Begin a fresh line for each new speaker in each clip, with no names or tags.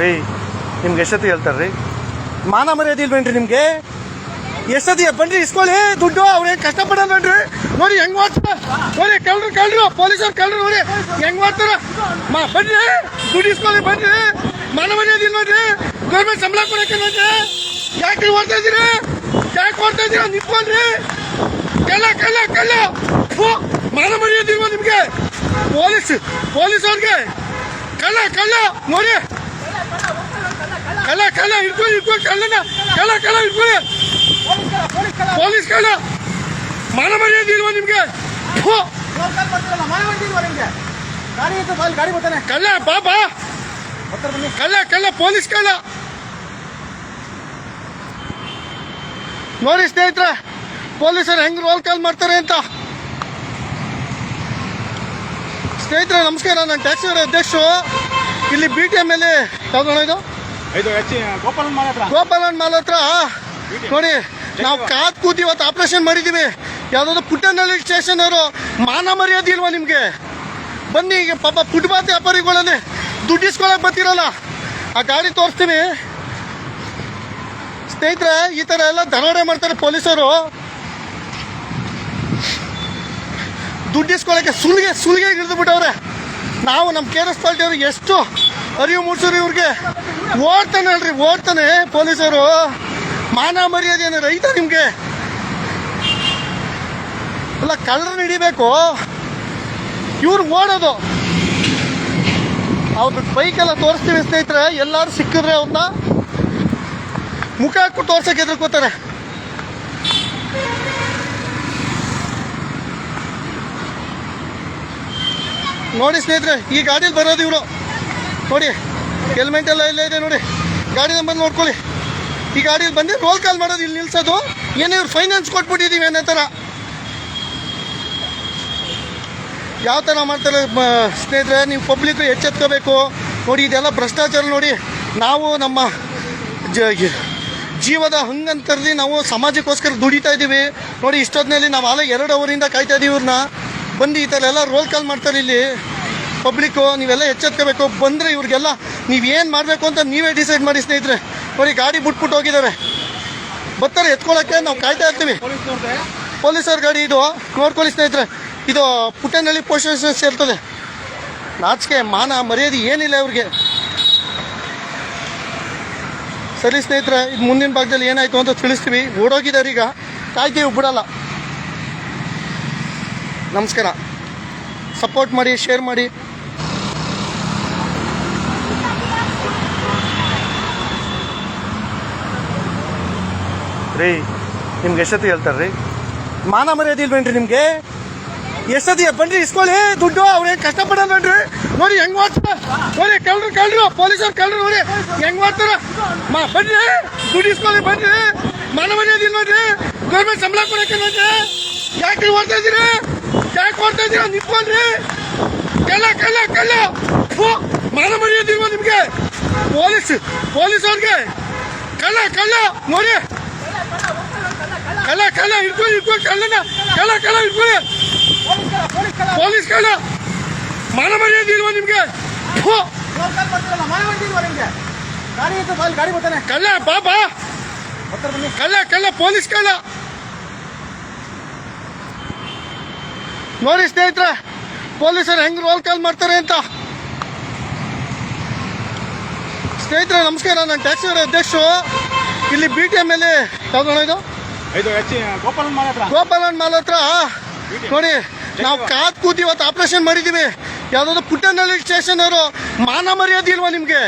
ರೀ ನಿಮ್ಗೆ ಎಷ್ಟೊತ್ತಿ ಹೇಳ್ತಾರೆ ರೀ ಮಾನ ಮರ್ಯಾದೆ ಇಲ್ವೇನ್ರಿ ನಿಮಗೆ? ಎಷ್ಟೊತ್ತಿ ಬನ್ರಿ, ಇಸ್ಕೊಳ್ಳಿ. ದುಡ್ಡು, ಅವ್ರು ಏನು ಕಷ್ಟಪಡೋಲ್ವೇನ್ರಿ ನೋಡಿ, ಹೆಂಗ್ ಮಾಡ್ತಾರ ನೋಡಿ ಕಳ್ರು ಕಳ್ರು ಪೊಲೀಸರು ಕಳ್ರು ನೋಡಿ. ಹೆಂಗ್ ಮಾಡ್ತಾರ ಮಾ, ಬನ್ರಿ ದುಡ್ಡು ಇಸ್ಕೊಳ್ಳಿ, ಬನ್ರಿ. ಮಾನ ಮರ್ಯಾದೆ ಇಲ್ವೇನ್ರಿ ಗೌರ್ಮೆಂಟ್ ಸಂಬಳ ಕೊಡಕ್ಕೆ ಯಾಕೆ ಓಡ್ತಾ ಇದ್ದೀರಿ? ಯಾಕೆ ಓಡ್ತಾ ಇದ್ದೀರಾ? ನಿಂತ್ಕೊಂಡ್ರಿ. ಕಲ್ಲ ಕಲ್ಲ ಕಲ್ಲ ಮಾನ ಮರ್ಯಾದೆ ಇಲ್ವಾ ನಿಮ್ಗೆ? ಪೊಲೀಸ್ ಪೊಲೀಸ್ ಅವ್ರಿಗೆ ಕಲ್ಲ ಕಳ್ಳ ನೋಡಿ. ಕಳ್ಳ ಕಲ್ಲ ಇಟ್ಕೊಳ್ಳಿ ಇಟ್ಕೊಳ್ಳಿ ಕಳ್ಳನ. ಕಲ ಕಲ ಇಟ್ಕೊಳ್ಳಿ ಪೊಲೀಸ್ ಕಳ್ಳ ಮಾನ ಮರ್ಯಾದೆ ಇಲ್ವಾ ನಿಮ್ಗೆ? ಕಳ್ಳ ಬಾಬಾ ಕಳ್ಳ ಕಳ್ಳ ಪೊಲೀಸ್ ಕಳ್ಳ ನೋಡಿ ಸ್ನೇಹಿತರೆ, ಪೊಲೀಸರು ಹೆಂಗ್ ರೋಲ್ ಕಾಲ್ ಮಾಡ್ತಾರೆ ಅಂತ. ಸ್ನೇಹಿತರೆ, ನಮಸ್ಕಾರ. ನಾನು ಟ್ಯಾಕ್ಸಿ ಅಧ್ಯಕ್ಷರು. ಇಲ್ಲಿ ಬಿ ಟಿ ಎಂ ಎಲ್ಲಿ ಯಾವ್ದು ಇದು?
ಗೋಪಾಲನ್
ಮಾಲ್ ಹತ್ರ. ನೋಡಿ ನಾವು ಕಾದ್ ಕೂತಿ ಇವತ್ತು ಆಪರೇಷನ್ ಮಾಡಿದೀವಿ. ಯಾವ್ದಾದ್ರು ಪುಟ್ಟನಹಳ್ಳಿ ಸ್ಟೇಷನ್ ಅವರು ಮಾನ ಮರ್ಯಾದೆ ಇಲ್ವಾ ನಿಮ್ಗೆ? ಬನ್ನಿ ಈಗ ಪಾಪ ಫುಟ್ಪಾತ್ ವ್ಯಾಪಾರಿಗಳಲ್ಲಿ ದುಡ್ಡಿಸ್ಕೊಳಕ್ ಬತ್ತಿರಲ್ಲ ಬರ್ತಿರಲ್ಲ? ಆ ಗಾಡಿ ತೋರಿಸ್ತೀವಿ ಸ್ನೇಹಿತರೆ ಈ ತರ ಎಲ್ಲ ದರೋಡೆ ಮಾಡ್ತಾರೆ ಪೊಲೀಸರು. ದುಡ್ಡು ಇಸ್ಕೊಳಕ್ಕೆ ಸುಲಿಗೆ ಸುಲಿಗೆ ಹಿಡಿದು ಬಿಟ್ಟವ್ರೆ. ನಾವು ನಮ್ಮ ಕೆ ಎಸ್ ಎಷ್ಟು ಅರಿವು ಮೂಡಿಸೋರು ಇವ್ರಿಗೆ? ಓಡ್ತಾನೆ ಅಲ್ರಿ, ಓಡ್ತಾನೆ ಪೊಲೀಸರು. ಮಾನ ಮರ್ಯಾದೆ ರೈತ ನಿಮ್ಗೆ? ಅಲ್ಲ ಕಳ್ಳರನ್ನ ಹಿಡಿಬೇಕು. ಇವ್ರು ಓಡೋದು. ಅವ್ರ ಬೈಕೆಲ್ಲ ತೋರಿಸ್ತೀವಿ ಸ್ನೇಹಿತರೆ, ಎಲ್ಲಾರು ಸಿಕ್ಕಿದ್ರೆ ಅವ್ರನ್ನ ಮುಖ ಹಾಕ್ಬಿಟ್ಟು ತೋರ್ಸಕ್ಕೆ ಎದುರ್ಕೋತಾರೆ ನೋಡಿ ಸ್ನೇಹಿತರೆ, ಈ ಗಾಡಿಲಿ ಬರೋದು ಇವರು. ನೋಡಿ. ಹೆಲ್ಮೆಟ್ ಎಲ್ಲ ಇಲ್ಲೇ ಇದೆ ನೋಡಿ. ಗಾಡಿ ನಂಬರ್ ನೋಡ್ಕೊಳ್ಳಿ. ಈ ಗಾಡಿಯಲ್ಲಿ ಬಂದು ರೋಲ್ ಕಾಲ್ ಮಾಡೋದು ಇಲ್ಲಿ ನಿಲ್ಸೋದು. ಏನೇ ಇವ್ರು ಫೈನಾನ್ಸ್ ಕೊಟ್ಬಿಟ್ಟಿದ್ದೀವಿ ಅನ್ನೋ ಥರ. ಯಾವ ಥರ ಮಾಡ್ತಾರೆ ಸ್ನೇಹಿತರೆ, ನೀವು ಪಬ್ಲಿಕ್ ಎಚ್ಚೆತ್ಕೋಬೇಕು. ನೋಡಿ, ಇದೆಲ್ಲ ಭ್ರಷ್ಟಾಚಾರ ನೋಡಿ. ನಾವು ನಮ್ಮ ಜೀವದ ಹಂಗಂತರಲ್ಲಿ ನಾವು ಸಮಾಜಕ್ಕೋಸ್ಕರ ದುಡಿತಾ ಇದ್ದೀವಿ. ನೋಡಿ ಇಷ್ಟೊತ್ತಿನಲ್ಲಿ ನಾವು ಆಲ ಎರಡು ಅವರಿಂದ ಕಾಯ್ತಾ ಇದ್ದೀವಿ ಇವ್ರನ್ನ ಬಂದು ಈ ಥರ ಎಲ್ಲ ರೋಲ್ ಕಾಲ್ ಮಾಡ್ತಾರೆ ಇಲ್ಲಿ. ಪಬ್ಲಿಕ್ಕು ನೀವೆಲ್ಲ ಎಚ್ಚೆತ್ಕೋಬೇಕು. ಬಂದರೆ ಇವ್ರಿಗೆಲ್ಲ ನೀವೇನು ಮಾಡಬೇಕು ಅಂತ ನೀವೇ ಡಿಸೈಡ್ ಮಾಡಿ ಸ್ನೇಹಿತರೆ. ಅವ್ರಿಗೆ ಗಾಡಿ ಬಿಟ್ಬಿಟ್ಟು ಹೋಗಿದ್ದಾರೆ. ಬರ್ತಾರೆ ಎತ್ಕೊಳ್ಳೋಕ್ಕೆ ನಾವು ಕಾಯ್ತಾ ಇರ್ತೀವಿ. ಪೊಲೀಸರ ಗಾಡಿ ಇದು. ನೋಡ್ಕೊಳ್ಳಿ ಸ್ನೇಹಿತರೆ. ಇದು ಪುಟ್ಟನಹಳ್ಳಿ ಪೋಸ್ಟ್ ಸೇರ್ತದೆ. ನಾಚಿಕೆ, ಮಾನ, ಮರ್ಯಾದೆ ಏನಿಲ್ಲ ಇವ್ರಿಗೆ. ಸರಿ ಸ್ನೇಹಿತರೆ, ಇದು ಮುಂದಿನ ಭಾಗದಲ್ಲಿ ಏನಾಯಿತು ಅಂತ ತಿಳಿಸ್ತೀವಿ. ಓಡೋಗಿದ್ದಾರೆ ಈಗ. ಕಾಯ್ತೀವಿ ಬಿಡಲ್ಲ. ನಮಸ್ಕಾರ. ಸಪೋರ್ಟ್ ಮಾಡಿ, ಶೇರ್ ಮಾಡಿ. ರೀ ನಿಮ್ಗೆ ಎಷ್ಟೊತ್ತಿ ಹೇಳ್ತಾರೆ ರೀ ಮಾನ ಮರ್ಯಾದೆ ಇಲ್ವೇನ್ರಿ ನಿಮಗೆ? ಎಷ್ಟೊತ್ತಿ ಬನ್ರಿ, ಇಸ್ಕೊಳ್ಳಿ. ದುಡ್ಡು, ಅವ್ರು ಏನು ಕಷ್ಟಪಡೋಲ್ವೇನ್ರಿ ನೋಡಿ, ಹೆಂಗ್ ಮಾಡ್ತಾರ ನೋಡಿ ಕಳ್ರು ಕಳ್ರು ಪೊಲೀಸರು ಕಳ್ರು ನೋಡಿ. ಹೆಂಗ್ ಮಾಡ್ತಾರ ಮಾ, ಬನ್ರಿ ದುಡ್ಡು ಇಸ್ಕೊಳ್ಳಿ, ಬನ್ರಿ. ಮಾನ ಮರ್ಯಾದೆ ಇಲ್ವೇನ್ರಿ ಗೌರ್ಮೆಂಟ್ ಸಂಬಳ ಕೊಡಕ್ಕೆ ಯಾಕೆ ಓಡ್ತಾ ಇದ್ದೀರಿ? ಯಾಕೆ ಓಡ್ತಾ ಇದ್ದೀರಾ? ನಿಂತ್ಕೊಂಡ್ರಿ. ಕಲ್ಲ ಕಲ್ಲ ಕಲ್ಲ. ಮಾನ ಮರ್ಯಾದೆ ಇಲ್ವಾ ನಿಮ್ಗೆ? ಪೊಲೀಸ್ ಪೊಲೀಸ್ ಅವ್ರಿಗೆ ಕಳ್ಳ ಕಲ್ಲ. ನೋಡಿ. ಕಳ್ಳ ಕಲ್ಲ ಇಟ್ಕೊಳ್ಳಿ ಇಟ್ಕೊಳ್ಳಿ ಕಳ್ಳನ. ಕಲ ಕಲ ಇಟ್ಕೊಳ್ಳಿ ಪೊಲೀಸ್ ಕಳ್ಳ ಮಾನ ಮರ್ಯಾದೆ ಇಲ್ವಾ ನಿಮ್ಗೆ? ಕಳ್ಳ ಬಾಬಾ ಕಳ್ಳ ಕಳ್ಳ ಪೊಲೀಸ್ ಕಳ್ಳ ನೋಡಿ ಸ್ನೇಹಿತರೆ, ಪೊಲೀಸರು ಹೆಂಗ್ ರೋಲ್ ಕಾಲ್ ಮಾಡ್ತಾರೆ ಅಂತ. ಸ್ನೇಹಿತರೆ, ನಮಸ್ಕಾರ. ನಾನು ಟ್ಯಾಕ್ಸಿ ಅಧ್ಯಕ್ಷರು. ಇಲ್ಲಿ ಬಿ ಟಿ ಎಂ ಎಲ್ಲಿ ಯಾವ್ದು ಇದು?
ಗೋಪಾಲನ್
ಮಾಲ್ ಹತ್ರ. ನೋಡಿ ನಾವು ಕಾದ್ ಕೂತಿ ಇವತ್ತು ಆಪರೇಷನ್ ಮಾಡಿದೀವಿ. ಯಾವ್ದಾದ್ರು ಪುಟ್ಟನಹಳ್ಳಿ ಸ್ಟೇಷನ್ ಅವರು ಮಾನ ಮರ್ಯಾದೆ ಇಲ್ವಾ ನಿಮ್ಗೆ?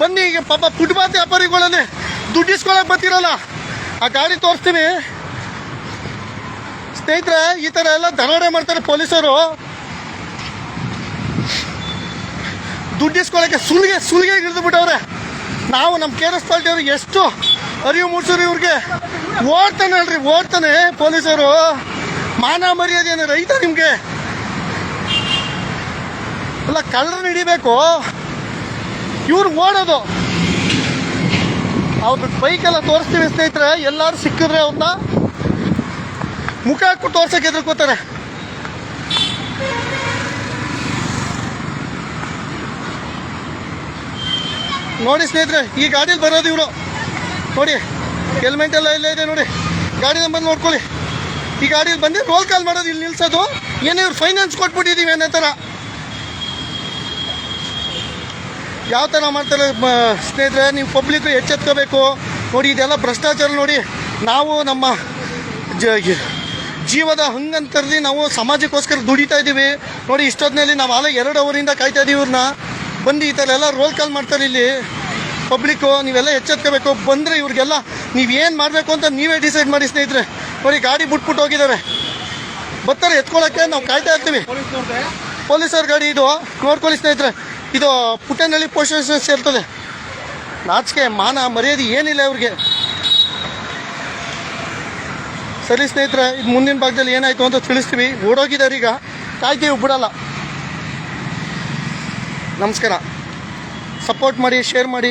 ಬನ್ನಿ ಈಗ ಪಾಪ ಫುಟ್ಪಾತ್ ವ್ಯಾಪಾರಿಗಳಲ್ಲಿ ದುಡ್ಡಿಸ್ಕೊಳಕ್ ಬತ್ತಿರಲ್ಲ ಬರ್ತಿರಲ್ಲ? ಆ ಗಾಡಿ ತೋರಿಸ್ತೀವಿ ಸ್ನೇಹಿತರೆ ಈ ಥರ ಎಲ್ಲ ದರೋಡೆ ಮಾಡ್ತಾರೆ ಪೊಲೀಸರು. ದುಡ್ಡು ಇಸ್ಕೊಳಕ್ಕೆ ಸುಲಿಗೆ ಸುಲಿಗೆ ಹಿಡಿದು ಬಿಟ್ಟವ್ರೆ. ನಾವು ನಮ್ಮ ಕೆ ಎಸ್ ಪಾರ್ಟಿ ಅವ್ರಿಗೆ ಎಷ್ಟು ಅರಿವು ಮೂಡಿಸೋರು ಇವ್ರಿಗೆ? ಓಡ್ತಾನೆ ಅಲ್ರಿ, ಓಡ್ತಾನೆ ಪೊಲೀಸರು. ಮಾನ ಮರ್ಯಾದೆ ರೈತ ನಿಮ್ಗೆ? ಅಲ್ಲ ಕಳ್ಳರನ್ನ ಹಿಡಿಬೇಕು. ಇವ್ರು ಓಡೋದು. ಅವ್ರ ಬೈಕೆಲ್ಲ ತೋರಿಸ್ತೀವಿ ಸ್ನೇಹಿತರೆ, ಎಲ್ಲಾರು ಸಿಕ್ಕಿದ್ರೆ ಅವ್ರನ್ನ ಮುಖ ಹಾಕ್ಬಿಟ್ಟು ತೋರ್ಸಕ್ಕೆ ಎದುರ್ಕೋತಾರೆ ನೋಡಿ ಸ್ನೇಹಿತರೆ, ಈ ಗಾಡಿಲಿ ಬರೋದು ಇವರು. ನೋಡಿ. ಹೆಲ್ಮೆಟ್ ಎಲ್ಲ ಇಲ್ಲೇ ಇದೆ ನೋಡಿ. ಗಾಡಿ ನಂಬರ್ ನೋಡ್ಕೊಳ್ಳಿ. ಈ ಗಾಡಿಯಲ್ಲಿ ಬಂದು ರೋಲ್ ಕಾಲ್ ಮಾಡೋದು ಇಲ್ಲಿ ನಿಲ್ಸೋದು. ಏನೋ ಇವ್ರು ಫೈನಾನ್ಸ್ ಕೊಟ್ಬಿಟ್ಟಿದ್ದೀವಿ ಅನ್ನೋ ಥರ. ಯಾವ ಥರ ಮಾಡ್ತಾರೆ ಸ್ನೇಹಿತರೆ, ನೀವು ಪಬ್ಲಿಕ್ ಎಚ್ಚೆತ್ಕೋಬೇಕು. ನೋಡಿ, ಇದೆಲ್ಲ ಭ್ರಷ್ಟಾಚಾರ ನೋಡಿ. ನಾವು ನಮ್ಮ ಜೀವದ ಹಂಗಂತರದಿ ನಾವು ಸಮಾಜಕ್ಕೋಸ್ಕರ ದುಡಿತಾ ಇದ್ದೀವಿ. ನೋಡಿ ಇಷ್ಟೊತ್ತಿನಲ್ಲಿ ನಾವು ಆಲ ಎರಡು ಅವರಿಂದ ಕಾಯ್ತಾ ಇದ್ದೀವಿ ಇವ್ರನ್ನ ಬಂದು ಈ ಥರ ಎಲ್ಲ ರೋಲ್ ಕಾಲ್ ಮಾಡ್ತಾರೆ ಇಲ್ಲಿ. ಪಬ್ಲಿಕ್ಕು ನೀವೆಲ್ಲ ಎಚ್ಚೆತ್ಕೋಬೇಕು. ಬಂದರೆ ಇವ್ರಿಗೆಲ್ಲ ನೀವೇನು ಮಾಡಬೇಕು ಅಂತ ನೀವೇ ಡಿಸೈಡ್ ಮಾಡಿ ಸ್ನೇಹಿತರೆ. ಅವ್ರಿಗೆ ಗಾಡಿ ಬಿಟ್ಬಿಟ್ಟು ಹೋಗಿದ್ದಾರೆ. ಬರ್ತಾರೆ ಎತ್ಕೊಳ್ಳೋಕ್ಕೆ ನಾವು ಕಾಯ್ತಾ ಇರ್ತೀವಿ. ಪೊಲೀಸರ ಗಾಡಿ ಇದು. ನೋಡ್ಕೊಳ್ಳಿ ಸ್ನೇಹಿತರೆ. ಇದು ಪುಟ್ಟನಹಳ್ಳಿ ಪೋಸ್ಟ್ ಸೇರ್ತದೆ. ನಾಚಿಕೆ, ಮಾನ, ಮರ್ಯಾದೆ ಏನಿಲ್ಲ ಇವ್ರಿಗೆ. ಸರಿ ಸ್ನೇಹಿತರೆ, ಇದು ಮುಂದಿನ ಭಾಗದಲ್ಲಿ ಏನಾಯಿತು ಅಂತ ತಿಳಿಸ್ತೀವಿ. ಓಡೋಗಿದ್ದಾರೆ ಈಗ. ಕಾಯ್ತೀವಿ ಬಿಡಲ್ಲ. ನಮಸ್ಕಾರ. ಸಪೋರ್ಟ್ ಮಾಡಿ, ಶೇರ್ ಮಾಡಿ.